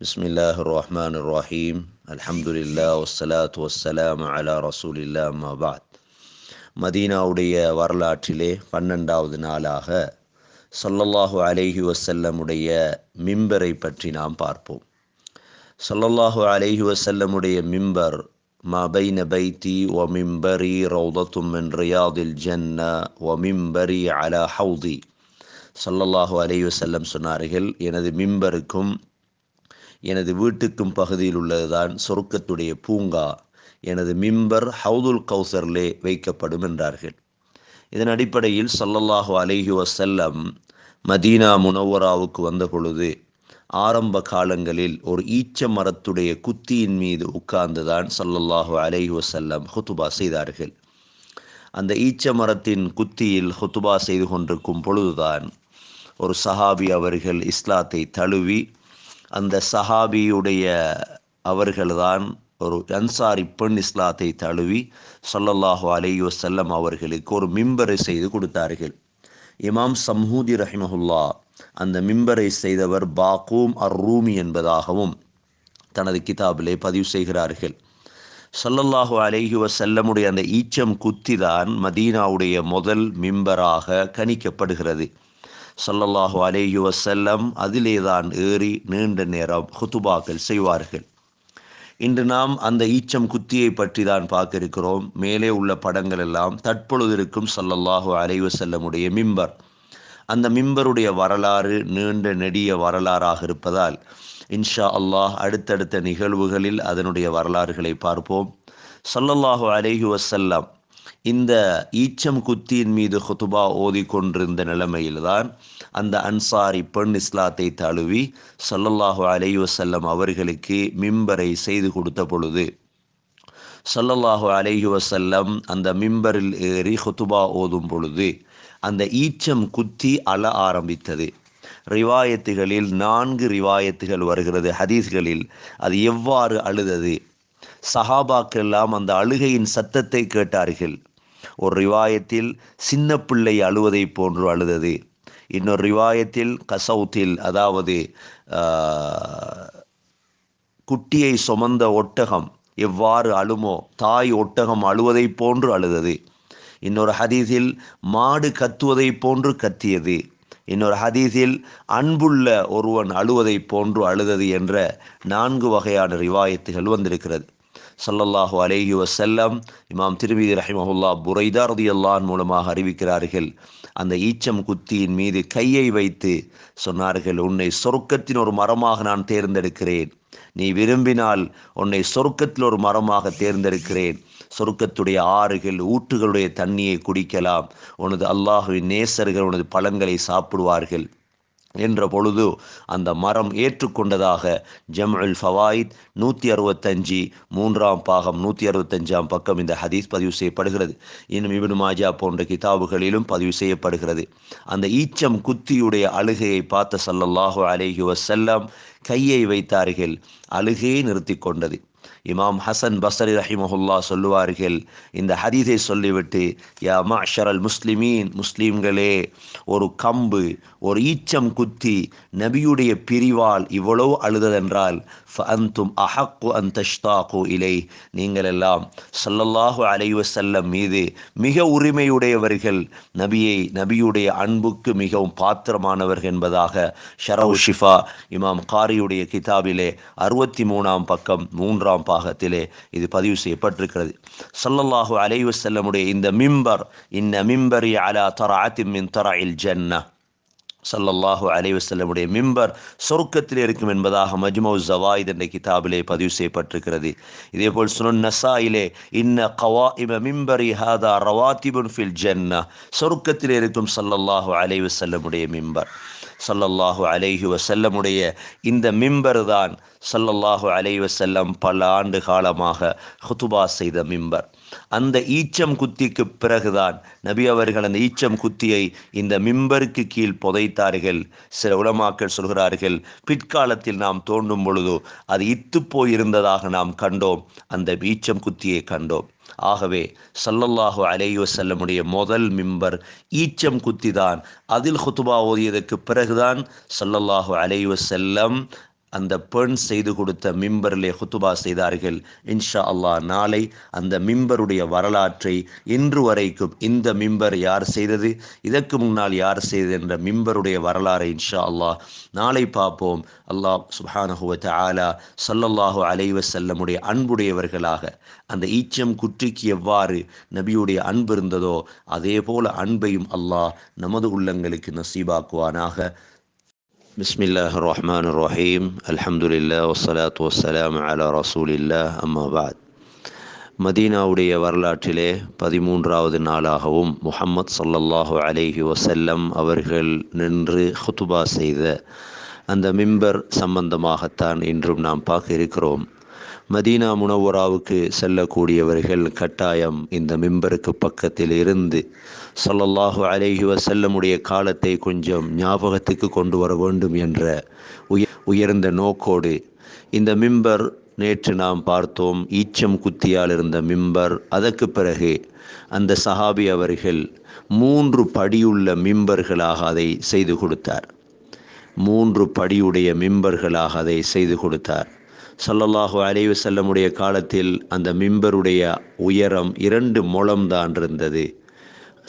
بسم الله الرحمن الرحيم الحمد لله والصلاة والسلام على رسول الله ما بعد மதீனாவுடைய வரலாற்றிலே பன்னெண்டாவது நாளாக ஸல்லல்லாஹு அலைஹி வஸல்லமுடைய மிம்பரை பற்றி நாம் பார்ப்போம் ஸல்லல்லாஹு அலைஹி வஸல்லமுடைய மிம்பர் மா பைன பைத்தி வ மிம்பரி ரௌதத்தும் மின் ரியாதில் ஜன்னா வ மிம்பரி அலா ஹவுதி ஸல்லல்லாஹு அலைஹி வஸல்லம் சொன்னார்கள் எனது மிம்பருக்கும் எனது வீட்டுக்கும் பகுதியில் உள்ளதுதான் சொர்க்கத்துடைய பூங்கா. எனது மிம்பர் ஹவுதுல் கௌசர்லே வைக்கப்படும் என்றார்கள். இதன் அடிப்படையில் சல்லல்லாஹு அலஹி வசல்லம் மதீனா முனவராவுக்கு வந்த பொழுது ஆரம்ப காலங்களில் ஒரு ஈச்ச மரத்துடைய குத்தியின் மீது உட்கார்ந்துதான் சல்லல்லாஹு அலைஹி வசல்லம் ஹுத்துபா செய்தார்கள். அந்த ஈச்ச மரத்தின் குத்தியில் ஹுத்துபா செய்து கொண்டிருக்கும் பொழுதுதான் ஒரு சஹாபி அவர்கள் இஸ்லாத்தை தழுவி அந்த சஹாபியுடைய அவர்கள்தான் ஒரு அன்சாரி பெண் இஸ்லாத்தை தழுவி சொல்லல்லாஹு அலைஹி வசல்லம் அவர்களுக்கு ஒரு மிம்பரை செய்து கொடுத்தார்கள். இமாம் சம்ஹூதி ரஹிமஹுல்லா அந்த மிம்பரை செய்தவர் பாக்கூம் அர் ரூமி என்பதாகவும் தனது கிதாபிலே பதிவு செய்கிறார்கள். சொல்லல்லாஹு அலைஹி வசல்லமுடைய அந்த ஈச்சம் குத்திதான் மதீனாவுடைய முதல் மிம்பராக கணிக்கப்படுகிறது. சல்லல்லாஹு அலேயு வசல்லம் அதிலே தான் ஏறி நீண்ட நேரம் ஹுத்துபாக்கள் செய்வார்கள். இன்று நாம் அந்த ஈச்சம் குத்தியை பற்றி தான் பார்க்க இருக்கிறோம் மேலே உள்ள படங்கள் எல்லாம் தற்பொழுது இருக்கும் சல்லல்லாஹு அலைவு செல்லமுடைய மிம்பர். அந்த மிம்பருடைய வரலாறு நீண்ட நெடிய வரலாறாக இருப்பதால் இன்ஷா அல்லாஹ் அடுத்தடுத்த நிகழ்வுகளில் அதனுடைய வரலாறுகளை பார்ப்போம். சல்லல்லாஹு அலேஹி வசல்லாம் இந்த ஈச்சம் குத்தியின் மீது ஹொத்துபா ஓதி கொண்டிருந்த நிலைமையில்தான் அந்த அன்சாரி பெண் இஸ்லாத்தை தழுவி சல்லல்லாஹு அலை வசல்லம் அவர்களுக்கு மிம்பரை செய்து கொடுத்த பொழுது சல்லல்லாஹு அலைஹி வசல்லம் அந்த மிம்பரில் ஏறி ஹொத்துபா ஓதும் பொழுது அந்த ஈச்சம் குத்தி அழ ஆரம்பித்தது. ரிவாயத்துகளில் நான்கு ரிவாயத்துகள் வருகிறது. ஹதீஸ்களில் அது எவ்வாறு அழுதது? சஹாபாக்கெல்லாம் அந்த அழுகையின் சத்தத்தை கேட்டார்கள். ஒரு ரிவாயத்தில் சின்ன பிள்ளை அழுவதை போன்று அழுதது. இன்னொரு ரிவாயத்தில் கசௌத்தில் அதாவது குட்டியை சுமந்த ஒட்டகம் எவ்வாறு அழுமோ தாய் ஒட்டகம் அழுவதை போன்று அழுதது. இன்னொரு ஹதீஸில் மாடு கத்துவதை போன்று கத்தியது. இன்னொரு ஹதீஸில் அன்புள்ள ஒருவன் அழுவதை போன்று அழுதது என்ற நான்கு வகையான ரிவாயத்துகள் வந்திருக்கிறது. சல்லல்லாஹு அலேஹி வசல்லம் இமாம் திருமீதி ரஹிமஹுல்லா புரைதாரதி அல்லான் மூலமாக அறிவிக்கிறார்கள். அந்த ஈச்சம் குத்தியின் மீது கையை வைத்து சொன்னார்கள் உன்னை சொருக்கத்தின் ஒரு மரமாக நான் தேர்ந்தெடுக்கிறேன். நீ விரும்பினால் உன்னை சொருக்கத்தில் ஒரு மரமாக தேர்ந்தெடுக்கிறேன். சொருக்கத்துடைய ஆறுகள் ஊற்றுகளுடைய தண்ணியை குடிக்கலாம். உனது அல்லாஹுவின் நேசர்கள் உனது பழங்களை சாப்பிடுவார்கள். என்ற பொழுது அந்த மரம் ஏற்றுக்கொண்டதாக ஜம்அல் ஃபவாயித் நூற்றி அறுபத்தஞ்சு மூன்றாம் பாகம் நூற்றி அறுபத்தஞ்சாம் பக்கம் இந்த ஹதீஸ் பதிவு செய்யப்படுகிறது. இன்னும் இபின் மாஜா போன்ற கிதாபுகளிலும் பதிவு செய்யப்படுகிறது. அந்த ஈச்சம் குத்தியுடைய அழுகையை பார்த்த சல்லல்லாஹு அலேஹி வசல்லம் கையை வைத்தார்கள் அழுகையை நிறுத்தி கொண்டது. இமாம் ஹசன் பசரி ரஹிமஹுல்லா சொல்லுவார்கள் இந்த ஹதீதை சொல்லிவிட்டு யா மாஷரல் முஸ்லிமீன் முஸ்லீம்களே ஒரு கம்பு ஒரு ஈச்சம் குத்தி நபியுடைய பிரிவால் இவ்வளவு அழுததென்றால் அந்தும் அஹக்கு அன் இலை நீங்கள் எல்லாம் சல்லல்லாஹு அலைவ செல்லம் மீது மிக உரிமையுடையவர்கள் நபியை நபியுடைய அன்புக்கு மிகவும் பாத்திரமானவர்கள் என்பதாக ஷரவு ஷிஃபா இமாம் காரியுடைய கிதாபிலே அறுபத்தி மூணாம் பக்கம் மூன்றாம் பாகத்திலே இது பதிவு செய்யப்பட்டிருக்கிறது. சல்லல்லாஹு அலைவு செல்லமுடைய இந்த மிம்பர் இந்த மிம்பரி அலா தராத்தின் மின் தராயில் ஜன்னா சல்லல்லாஹு அலைவசல்லமுடைய மிம்பர் சொர்க்கத்தில் இருக்கும் என்பதாக மஜ்மௌ ஜவாயித் என்ற கிதாபிலே பதிவு செய்யப்பட்டிருக்கிறது. இதேபோல் சுனன் நசாயிலே இன்ன கவா இம மிம்பரி ஹாதா ரவாத்திபுன் ஃபில் ஜன்னா சொர்க்கத்தில் இருக்கும் சல்லல்லாஹு அலைவசல்லமுடைய மிம்பர். சல்லல்லாஹு அலைஹி வசல்லமுடைய இந்த மிம்பர் தான் சல்லல்லாஹு அலைஹி வசல்லம் பல ஆண்டு காலமாக ஹுதுபா செய்த மிம்பர். அந்த ஈச்சம் குத்திக்கு பிறகுதான் நபி அவர்கள் அந்த ஈச்சம் குத்தியை இந்த மிம்பருக்கு கீழ் புதைத்தார்கள். சில உலமாக்கள் சொல்கிறார்கள் பிற்காலத்தில் நாம் தோண்டும் பொழுது அது இத்து போயிருந்ததாக நாம் கண்டோம். அந்த ஈச்சம் குத்தியை கண்டோம். ஆகவே சல்லல்லாஹு அலைஹி செல்லமுடைய முதல் மிம்பர் ஈச்சம் குத்திதான். அதில் ஹுத்துபா ஓதியதற்கு பிறகுதான் சல்லல்லாஹு அலைஹி செல்லம் அந்த பெண் செய்து கொடுத்த மிம்பரிலே ஹுத்துபா செய்தார்கள். இன்ஷா அல்லாஹ் நாளை அந்த மிம்பருடைய வரலாற்றை இன்று வரைக்கும் இந்த மிம்பர் யார் செய்தது இதற்கு முன்னால் யார் செய்தது என்ற மிம்பருடைய வரலாறை இன்ஷா அல்லாஹ் நாளை பார்ப்போம். அல்லாஹ் சுப்ஹானஹு ஆலா சல்லல்லாஹு அலைவ செல்லமுடைய அன்புடையவர்களாக அந்த ஈச்சம் குற்றிக்கு எவ்வாறு நபியுடைய அன்பு இருந்ததோ அதே போல அன்பையும் அல்லாஹ் நமது உள்ளங்களுக்கு நசீபாக்குவானாக. بسم الله الرحمن الرحيم الحمد لله والصلاة والسلام على رسول الله أما بعد மதீனாவுடைய வரலாற்றிலே பதிமூன்றாவது நாளாகவும் முஹம்மத் ஸல்லல்லாஹு அலைஹி வஸல்லம் அவர்கள் நின்று ஹுத்துபா செய்த அந்த மிம்பர் சம்பந்தமாகத்தான் இன்றும் நாம் பார்க்க இருக்கிறோம் மதீனா முனவராவுக்கு செல்லக்கூடியவர்கள் கட்டாயம் இந்த மிம்பருக்கு பக்கத்தில் இருந்து சொல்லல்லாஹு அலைஹி செல்லமுடைய காலத்தை கொஞ்சம் ஞாபகத்துக்கு கொண்டு வர வேண்டும் என்ற உயர்ந்த நோக்கோடு இந்த மிம்பர் நேற்று நாம் பார்த்தோம். ஈச்சம் குத்தியால் இருந்த மிம்பர் அதற்கு பிறகு அந்த சஹாபி அவர்கள் மூன்று படியுள்ள மிம்பர்களாக அதை செய்து கொடுத்தார். மூன்று படியுடைய மிம்பர்களாக அதை செய்து கொடுத்தார். சல்லல்லாஹு அலைவு செல்லமுடைய காலத்தில் அந்த மிம்பருடைய உயரம் இரண்டு முழம்தான் இருந்தது.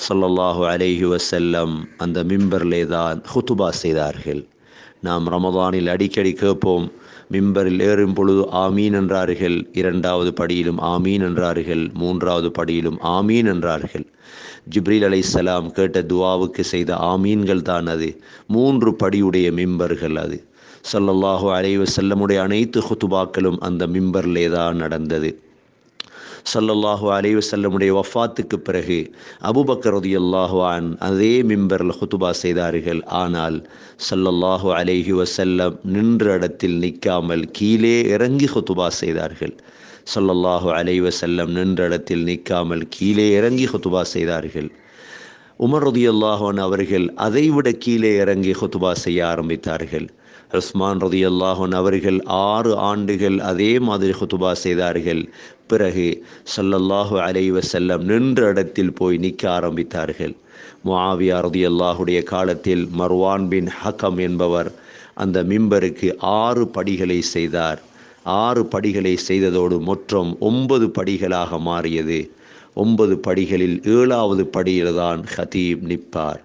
சல்லல்லாஹு அலைஹி வசல்லம் அந்த மிம்பரிலே தான் ஹுத்துபா செய்தார்கள். நாம் ரமதானில் அடிக்கடி கேட்போம் மிம்பரில் ஏறும் பொழுது ஆமீன் என்றார்கள். இரண்டாவது படியிலும் ஆமீன் என்றார்கள். மூன்றாவது படியிலும் ஆமீன் என்றார்கள். ஜிப்ரீல் அலைஹிஸ்ஸலாம் கேட்ட துவாவுக்கு செய்த ஆமீன்கள் தான் அது. மூன்று படியுடைய மிம்பர்கள் அது. சல்லல்லாஹு அலைவ செல்லமுடைய அனைத்து ஹுத்துபாக்களும் அந்த மிம்பர்லே தான் நடந்தது. சல்லல்லாஹு அலைவ செல்லமுடைய வஃபாத்துக்கு பிறகு அபூபக்கர் அல்லாஹுவான் அதே மிம்பரில் ஹுத்துபா செய்தார்கள். ஆனால் சல்லல்லாஹு அலைஹி வசல்லம் நின்ற இடத்தில் நிற்காமல் கீழே இறங்கி ஹுத்துபா செய்தார்கள். சல்லல்லாஹு அலைவ செல்லம் நின்ற இடத்தில் நிற்காமல் கீழே இறங்கி ஹுத்துபா செய்தார்கள். உமர் ரதியல்லாஹன் அவர்கள் அதைவிட கீழே இறங்கி ஹுத்துபா செய்ய ஆரம்பித்தார்கள். உஸ்மான் ரதியல்லாஹன் அவர்கள் ஆறு ஆண்டுகள் அதே மாதிரி ஹுதுபா செய்தார்கள். பிறகு சல்லல்லாஹு அலைவ செல்லம் நின்ற இடத்தில் போய் நிற்க ஆரம்பித்தார்கள். முஆவியா ரதியல்லாஹுடைய காலத்தில் மர்வான் பின் ஹக்கம் என்பவர் அந்த மிம்பருக்கு ஆறு படிகளை செய்தார். ஆறு படிகளை செய்ததோடு மொத்தம் ஒன்பது படிகளாக மாறியது. ஒன்பது படிகளில் ஏழாவது படியில்தான் ஹதீப் நிற்பார்.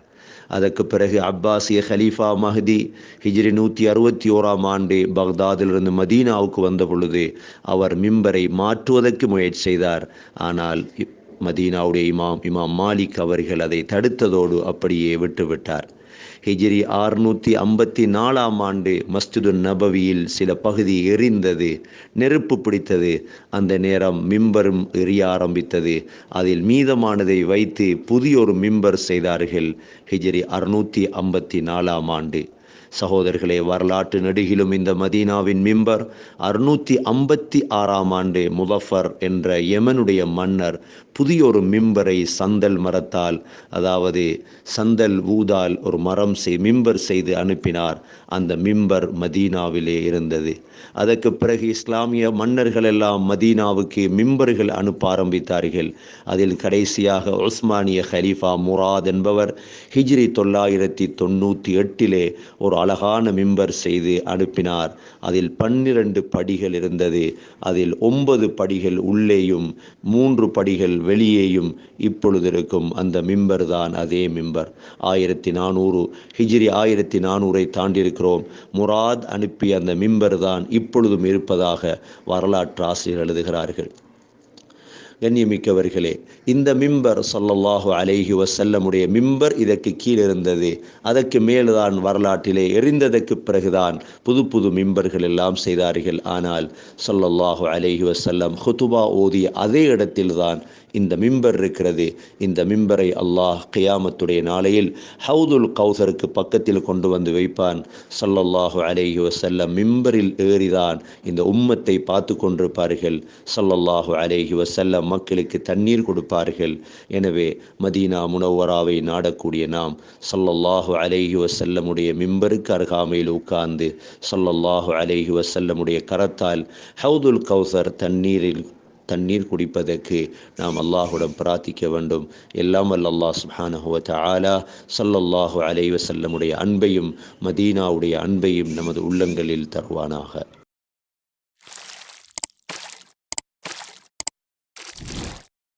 அதற்கு பிறகு அப்பாசிய ஹலீஃபா மஹதி ஹிஜ்ரி நூற்றி அறுபத்தி ஓராம் ஆண்டு பக்தாதிலிருந்து மதீனாவுக்கு வந்த பொழுது அவர் மிம்பரை மாற்றுவதற்கு முயற்சி செய்தார் ஆனால் மதீனாவுடைய இமாம் இமாம் மாலிக் அவர்கள் அதை தடுத்ததோடு அப்படியே விட்டுவிட்டார் ஹிஜிரி ஆறுநூற்றி ஐம்பத்தி நாலாம் ஆண்டு மஸ்ஜிது நபவியில் சில பகுதி எரிந்தது நெருப்பு பிடித்தது. அந்த நேரம் மிம்பரும் எரிய ஆரம்பித்தது. அதில் மீதமானதை வைத்து புதிய ஒரு மிம்பர் செய்தார்கள். ஹிஜ்ரி அறுநூற்றி ஐம்பத்தி நாலாம் ஆண்டு. சகோதரர்களே வரலாற்று நெடுகிலும் இந்த மதீனாவின் மிம்பர் அறுநூற்றி ஐம்பத்தி ஆறாம் ஆண்டு முதஃபர் என்ற யமனுடைய மன்னர் புதிய ஒரு மிம்பரை சந்தல் மரத்தால் அதாவது சந்தல் ஊதால் ஒரு மரம் செய் மிம்பர் செய்து அனுப்பினார். அந்த மிம்பர் மதீனாவிலே இருந்தது. அதற்கு பிறகு இஸ்லாமிய மன்னர்கள் எல்லாம் மதீனாவுக்கு மிம்பர்கள் அனுப்ப ஆரம்பித்தார்கள். அதில் கடைசியாக உஸ்மானிய ஹலீஃபா முராத் என்பவர் ஹிஜ்ரி தொள்ளாயிரத்தி தொண்ணூற்றி எட்டிலே ஒரு அழகான மிம்பர் செய்து அனுப்பினார். அதில் பன்னிரண்டு படிகள் இருந்தது. அதில் ஒன்பது படிகள் உள்ளேயும் மூன்று படிகள் வெளியேயும் இப்பொழுது இருக்கும் அந்த மிம்பர் தான் அதே மிம்பர். ஆயிரத்தி நானூறு ஹிஜ்ரி ஆயிரத்தி நானூறை தாண்டியிருக்கிறோம். முராத் அனுப்பிய அந்த மிம்பர் தான் இப்பொழுதும் இருப்பதாக வரலாற்று ஆசிரியர் எழுதுகிறார்கள். கண்ணியமிக்கவர்களே இந்த மிம்பர் சொல்லல்லாஹு அலைஹி வசல்லமுடைய மிம்பர் இதற்கு கீழ் இருந்தது. அதற்கு மேல்தான் வரலாற்றிலே எரிந்ததற்கு பிறகுதான் புது புது மிம்பர்கள் எல்லாம் செய்தார்கள். ஆனால் சொல்லல்லாஹு அலைஹி வசல்லம் ஹுதுபா ஓதிய அதே இடத்தில்தான் இந்த மிம்பர் இருக்கிறது. இந்த மிம்பரை அல்லாஹ் கியாமத்துடைய நாளையில் ஹவுதுல் கௌசருக்கு பக்கத்தில் கொண்டு வந்து வைப்பான். சல்லல்லாஹு அலைஹி வசல்லம் மிம்பரில் ஏறிதான் இந்த உம்மத்தை பார்த்து கொண்டிருப்பார்கள். சல்லல்லாஹு அலைஹி வசல்லம் மக்களுக்கு தண்ணீர் கொடுப்பார்கள். எனவே மதீனா முனவராவை நாடக்கூடிய நாம் சல்லல்லாஹு அலேஹி வசல்லமுடைய மிம்பருக்கு அருகாமையில் உட்கார்ந்து சல்லல்லாஹு அலேஹி வசல்லமுடைய கரத்தால் ஹவுதுல் கௌசர் தண்ணீரில் தண்ணீர் குடிப்பதற்கு நாம் அல்லாஹுடன் பிரார்த்திக்க வேண்டும். எல்லாம் வல்ல அல்லாஹ் சுஹானஹுவத் ஆலா சல்லல்லாஹு அலைவசல்லமுடைய அன்பையும் மதீனாவுடைய அன்பையும் நமது உள்ளங்களில் தருவானாக.